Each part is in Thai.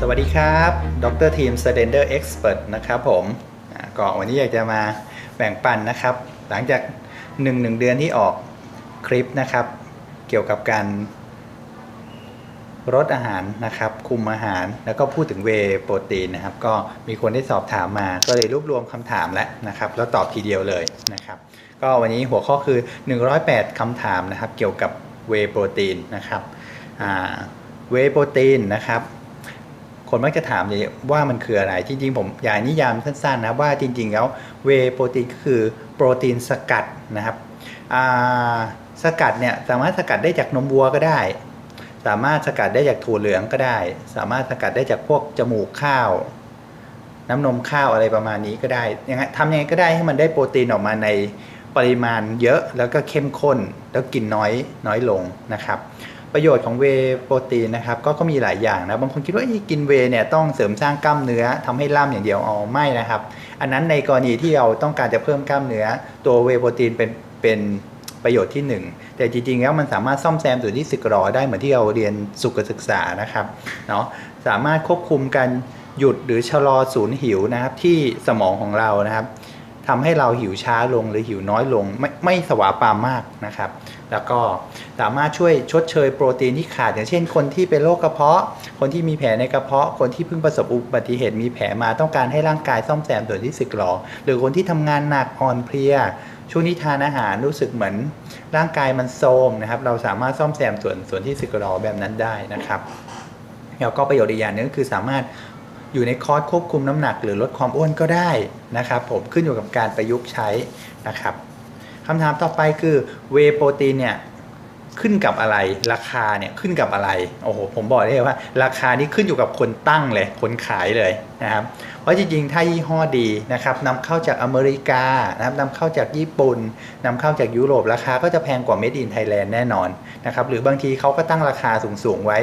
สวัสดีครับ ดรทีม s l e n d e r Expert นะครับผมก็วันนี้อยากจะมาแบ่งปันนะครับ หลังจาก1นหนึ่งเดือนที่ออกคลิปนะครับ เกี่ยวกับการลดอาหารนะครับ คุมอาหาร แล้วก็พูดถึงเวโปรตีนนะครับ ก็มีคนได้สอบถามมา ก็เลยรวบรวมคำถามแล้วนะครับ แล้วตอบทีเดียวเลยนะครับ ก็วันนี้หัวข้อคือ 108คำถามนะครับ เกี่ยวกับเวโปรตีนนะครับเวโปรตีนนะครับ คนมักจะถามเลยว่ามันคืออะไร จริง ๆ ผมอยากนิยามสั้นๆนะว่าจริง ๆ แล้วเวโปรตีนก็คือโปรตีนสกัดนะครับสกัดเนี่ยสามารถสกัดได้จากนมวัวก็ได้ สามารถสกัดได้จากถั่วเหลืองก็ได้ สามารถสกัดได้จากพวกจมูกข้าว น้ำนมข้าวอะไรประมาณนี้ก็ได้ยังไงทำยังไงก็ได้ให้มันได้โปรตีนออกมาในปริมาณเยอะแล้วก็เข้มข้นแล้วกินน้อยน้อยลงนะครับ ประโยชน์ของเวโปรตีนนะครับก็ก็มีหลายอย่างนะบางคนคิดว่าเอ้กินเวเนี่ยต้องเสริมสร้างกล้ามเนื้อทำให้ล่ำอย่างเดียวอ๋อไม่นะครับ อันนั้นในกรณีที่เราต้องการจะเพิ่มกล้ามเนื้อ ตัวเวโปรตีนเป็นเป็นประโยชน์ที่หนึ่งแต่จริงๆแล้วมันสามารถซ่อมแซมส่วนที่สึกหรอได้เหมือนที่เราเรียนสุขศึกษานะครับเนาะสามารถควบคุมการหยุดหรือชะลอสูญหิวนะครับที่สมองของเรานะครับทำให้เราหิวช้าลงหรือหิวน้อยลงไม่ไม่สวาปามมากนะครับ แล้วก็สามารถช่วยชดเชยโปรตีนที่ขาด อย่างเช่นคนที่เป็นโรคกระเพาะ คนที่มีแผลในกระเพาะ คนที่เพิ่งประสบอุบัติเหตุมีแผลมาต้องการให้ร่างกายซ่อมแซมส่วนที่สึกหรอ หรือคนที่ทำงานหนักอ่อนเพลียช่วงนี้ทานอาหารรู้สึกเหมือนร่างกายมันโทรมนะครับ เราสามารถซ่อมแซมส่วนส่วนที่สึกหรอแบบนั้นได้นะครับแล้วก็ประโยชน์อีกอย่างหนึงก็คือสามารถอยู่ในคอร์สควบคุมน้ำหนัก หรือลดความอ้วนก็ได้นะครับ ผมขึ้นอยู่กับการประยุกต์ใช้นะครับ คำถามต่อไปคือเวโปรตีนเนี่ยขึ้นกับอะไร ราคาเนี่ยขึ้นกับอะไร โอ้โห ผมบอกได้เลยว่า ราคานี้ขึ้นอยู่กับคนตั้งเลย คนขายเลยนะครับ เพราะจริงๆ ถ้ายี่ห้อดีนะครับนำเข้าจากอเมริกานะครับนำเข้าจากญี่ปุ่นนำเข้าจากยุโรป ราคาก็จะแพงกว่า Made in Thailand แน่นอนนะครับ หรือบางทีเขาก็ตั้งราคาสูงๆไว้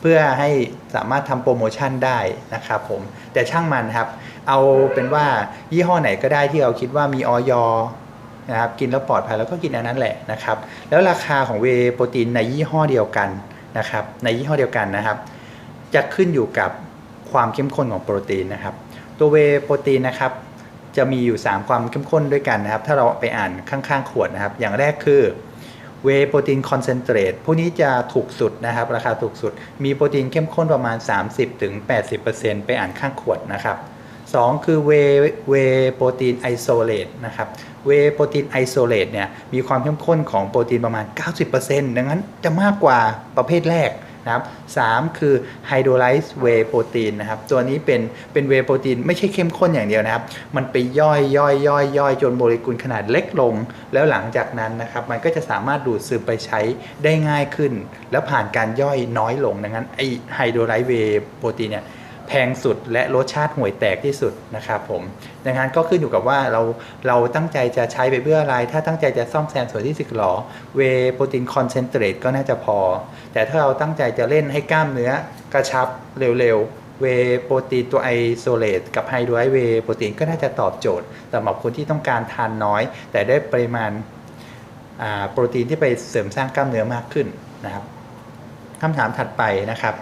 เพื่อให้สามารถทำโปรโมชั่นได้นะครับผม แต่ช่างมันครับ เอาเป็นว่ายี่ห้อไหนก็ได้ที่เราคิดว่ามีออย นะครับกินแล้วปลอดภัยแล้วก็กินอันนั้นแหละนะครับ แล้วราคาของเวโปรตีนในยี่ห้อเดียวกันนะครับ ในยี่ห้อเดียวกันนะครับ จะขึ้นอยู่กับความเข้มข้นของโปรตีนนะครับ ตัวเวโปรตีนนะครับจะมีอยู่ 3 ความเข้มข้นด้วยกันนะครับ ถ้าเราไปอ่านข้างๆ ขวดนะครับ อย่างแรกคือเวโปรตีนคอนเซนเทรตพวกนี้จะถูกสุดนะครับ ราคาถูกสุด มีโปรตีนเข้มข้นประมาณ 30-80%ไปอ่านข้างขวดนะครับ 2 คือเวเวโปรตีนไอโซเลตนะครับเวโปรตีนไอโซเลตเนี่ยมีความเข้มข้นของโปรตีนประมาณ 90%ดังนั้นจะมากกว่าประเภทแรกนะครับสคือไฮโดรไลซ์เวโปรตีนนะครับตัวนี้เป็นเป็นเวโปรตีนไม่ใช่เข้มข้นอย่างเดียวนะครับ มันไปย่อยย่อยย่อยย่อยจนโมเลกุลขนาดเล็กลง แล้วหลังจากนั้นนะครับมันก็จะสามารถดูดซึมไปใช้ได้ง่ายขึ้น แล้วผ่านการย่อยน้อยลงดังนั้นไอไฮโดรไลซ์เวโปรตีนเนี่ย แพงสุดและรสชาติห่วยแตกที่สุดนะครับผมดังนั้นก็ขึ้นอยู่กับว่าเราเราตั้งใจจะใช้ไปเพื่ออะไร ถ้าตั้งใจจะซ่อมแซมส่วนที่สึกหรอเวโปรตีนคอนเซนเทรตก็น่าจะพอ แต่ถ้าเราตั้งใจจะเล่นให้กล้ามเนื้อกระชับเร็วๆเวโปรตีนตัวไอโซเลตกับไฮโดรไลเวโปรตีนก็น่าจะตอบโจทย์สำหรับคนที่ต้องการทานน้อย แต่ได้ปริมาณโปรตีนที่ไปเสริมสร้างกล้ามเนื้อมากขึ้นนะครับคำถามถัดไปนะครับ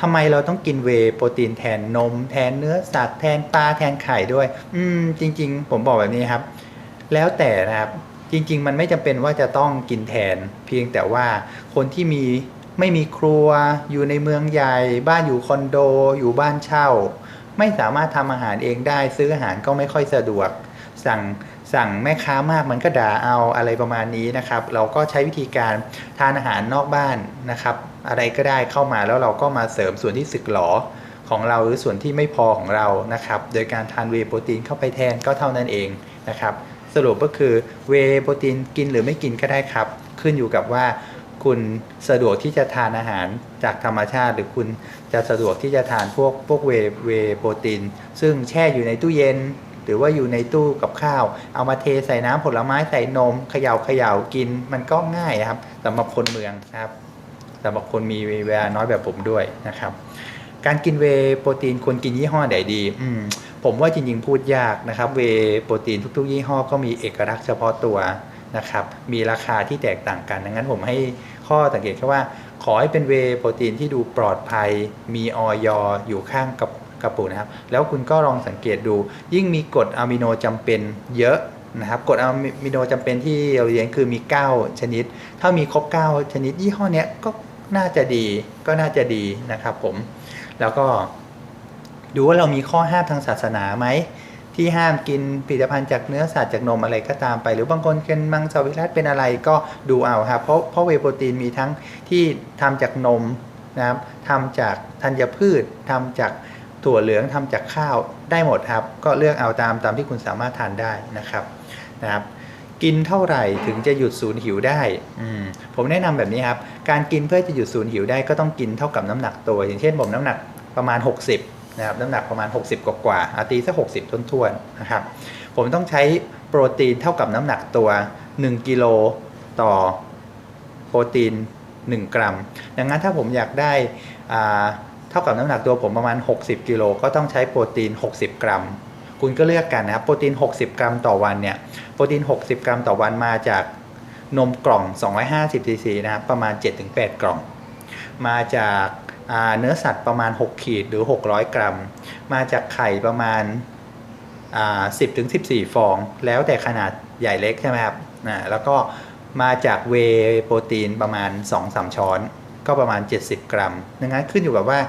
ทำไมเราต้องกินเวโปรตีนแทนนม แทนเนื้อสัตว์แทนปลาแทนไข่ด้วย อืม จริง ๆ ผมบอกแบบนี้ครับ แล้วแต่นะครับจริง ๆ มันไม่จำเป็นว่าจะต้องกินแทน เพียงแต่ว่าคนที่มีไม่มีครัว อยู่ในเมืองใหญ่ บ้านอยู่คอนโด อยู่บ้านเช่า ไม่สามารถทำอาหารเองได้ ซื้ออาหารก็ไม่ค่อยสะดวก สั่งสั่งแม่ค้ามากมันก็ด่าเอาอะไรประมาณนี้นะครับ เราก็ใช้วิธีการทานอาหารนอกบ้านนะครับ อะไรก็ได้เข้ามาแล้วเราก็มาเสริมส่วนที่สึกหรอของเราหรือส่วนที่ไม่พอของเรานะครับ โดยการทานเวโปรตีนเข้าไปแทนก็เท่านั้นเองนะครับ สรุปก็คือเวโปรตีนกินหรือไม่กินก็ได้ครับ ขึ้นอยู่กับว่าคุณสะดวกที่จะทานอาหารจากธรรมชาติ หรือคุณจะสะดวกที่จะทานพวกพวกเวเวโปรตีนซึ่งแช่อยู่ในตู้เย็น หรือว่าอยู่ในตู้กับข้าว เอามาเทใส่น้ำผลไม้ใส่นมเขย่าเขย่ากิน มันก็ง่ายครับสำหรับคนเมืองนะครับ สำหรับคนมีเวลาน้อยแบบผมด้วยนะครับการกินเวโปรตีนควรกินยี่ห้อไหนดีอืมผมว่าจริงๆพูดยากนะครับ เวโปรตีนทุกๆ ยี่ห้อก็มีเอกลักษณ์เฉพาะตัวนะครับ มีราคาที่แตกต่างกันดังนั้นผมให้ข้อสังเกตแค่ว่า ขอให้เป็นเวโปรตีนที่ดูปลอดภัย มีออยอยู่ข้างกับกระปุกนะครับ แล้วคุณก็ลองสังเกตดู ยิ่งมีกรดอะมิโนจำเป็นเยอะนะครับกรดอะมิโนจำเป็นที่เราเรียนคือมี 9 ชนิด ถ้ามีครบ 9 ชนิดยี่ห้อเนี้ยก็ น่าจะดีก็น่าจะดีนะครับผม แล้วก็ดูว่าเรามีข้อห้ามทางศาสนาไหมที่ห้ามกินผลิตภัณฑ์จากเนื้อสัตว์จากนมอะไรก็ตามไป หรือบางคนเป็นมังสวิรัตเป็นอะไรก็ดูเอาครับเพราะเพราะเวโปรตีนมีทั้งที่ทำจากนมนะครับทำจากธัญพืชทำจากถั่วเหลืองทำจากข้าวได้หมดครับ ก็เลือกเอาตามตามที่คุณสามารถทานได้นะครับนะครับ กินเท่าไหร่ถึงจะหยุดสูญหิวได้อผมแนะนำแบบนี้ครับ การกินเพื่อจะหยุดสูญหิวได้ก็ต้องกินเท่ากับน้ำหนักตัว อย่างเช่นผมน้ำหนักประมาณ 60นะครับน้ำหนักประมาณ 60 กว่ากว่าๆอาตีสัก60ท้วนๆนะครับ ผมต้องใช้โปรตีนเท่ากับน้ำหนักตัว 1กิโลต่อโปรตีน 1 กรัม ดังนั้นถ้าผมอยากได้เท่ากับน้ำหนักตัวผมประมาณ 60กิโลก็ต้องใช้โปรตีน 60 กรัม คุณก็เลือกกันนะครับโปรตีน 60 กรัมต่อวันเนี่ยโปรตีน 60 กรัมต่อวันมาจากนมกล่อง 250ซีซีนะครับประมาณ 7-8 กล่อง มาจากาเนื้อสัตว์ประมาณ 6 ขีดหรือ 600 กรัม มาจากไข่ประมาณ 10-14 ฟอง แล้วแต่ขนาดใหญ่เล็กใช่ไหมครับอ่าแล้วก็มาจากเวโปรตีนประมาณ 2-3 ช้อน ก็ประมาณ 70 กรัมดังนั้นขึ้นอยู่กับว่า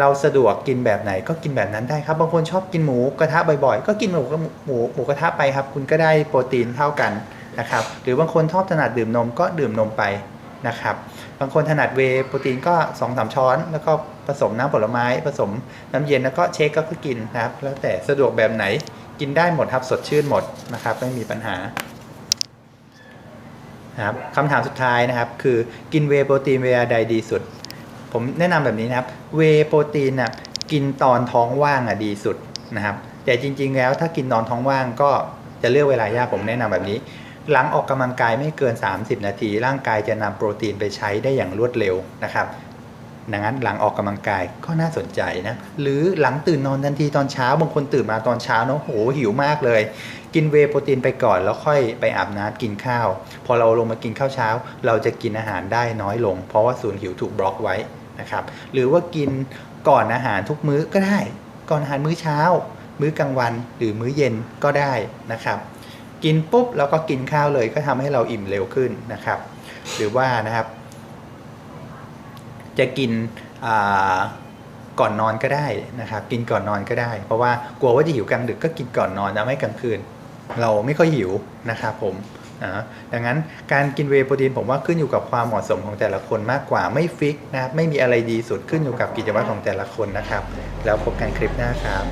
เราสะดวกกินแบบไหนก็กินแบบนั้นได้ครับ บางคนชอบกินหมูกระทะบ่อยๆ ก็กินหมูหมูหมูกระทะไปครับ คุณก็ได้โปรตีนเท่ากันนะครับ หรือบางคนชอบถนัดดื่มนมก็ดื่มนมไปนะครับ บางคนถนัดเวโปรตีนก็2อสช้อน แล้วก็ผสมน้ำผลไม้ ผสมน้ำเย็นแล้วก็เชคก็คือกินนะครับ แล้วแต่สะดวกแบบไหนกินได้หมดครับสดชื่นหมดนะครับไม่มีปัญหาครับคำถามสุดท้ายนะครับ คือกินเวโปรตีนเวลาใดดีสุด ผมแนะนำแบบนี้นะครับ เวโปรตีนน่ะกินตอนท้องว่างอะดีสุดนะครับ แต่จริง ๆ แล้วถ้ากินตอนท้องว่างก็จะเลือกเวลายากผมแนะนำแบบนี้ หลังออกกำลังกายไม่เกิน 30 นาที ร่างกายจะนำโปรตีนไปใช้ได้อย่างรวดเร็วนะครับดังนั้นหลังออกกำลังกายก็น่าสนใจนะ หรือหลังตื่นนอนทันทีตอนเช้าบางคนตื่นมาตอนเช้าเนอะโหหิวมากเลย กินเวโปรตีนไปก่อนแล้วค่อยไปอาบน้ำกินข้าว พอเราลงมากินข้าวเช้า เราจะกินอาหารได้น้อยลง เพราะว่าศูนย์หิวถูกบล็อกไว้ นะครับ หรือว่ากินก่อนอาหารทุกมื้อก็ได้ ก่อนอาหารมื้อเช้า มื้อกลางวัน หรือมื้อเย็นก็ได้นะครับ กินปุ๊บแล้วก็กินข้าวเลยก็ทำให้เราอิ่มเร็วขึ้นนะครับ หรือว่านะครับ จะกินก่อนนอนก็ได้นะครับ กินก่อนนอนก็ได้ เพราะว่ากลัวว่าจะหิวกลางดึกก็กินก่อนนอนนะไม่กลางคืน เราไม่ค่อยหิวนะครับผม นะดังนั้นการกินเวโปรตีนผมว่าขึ้นอยู่กับความเหมาะสมของแต่ละคนมากกว่าไม่ฟิกนะครับไม่มีอะไรดีสุดขึ้นอยู่กับกิจวัตรของแต่ละคนนะครับ แล้วพบกันคลิปหน้าครับ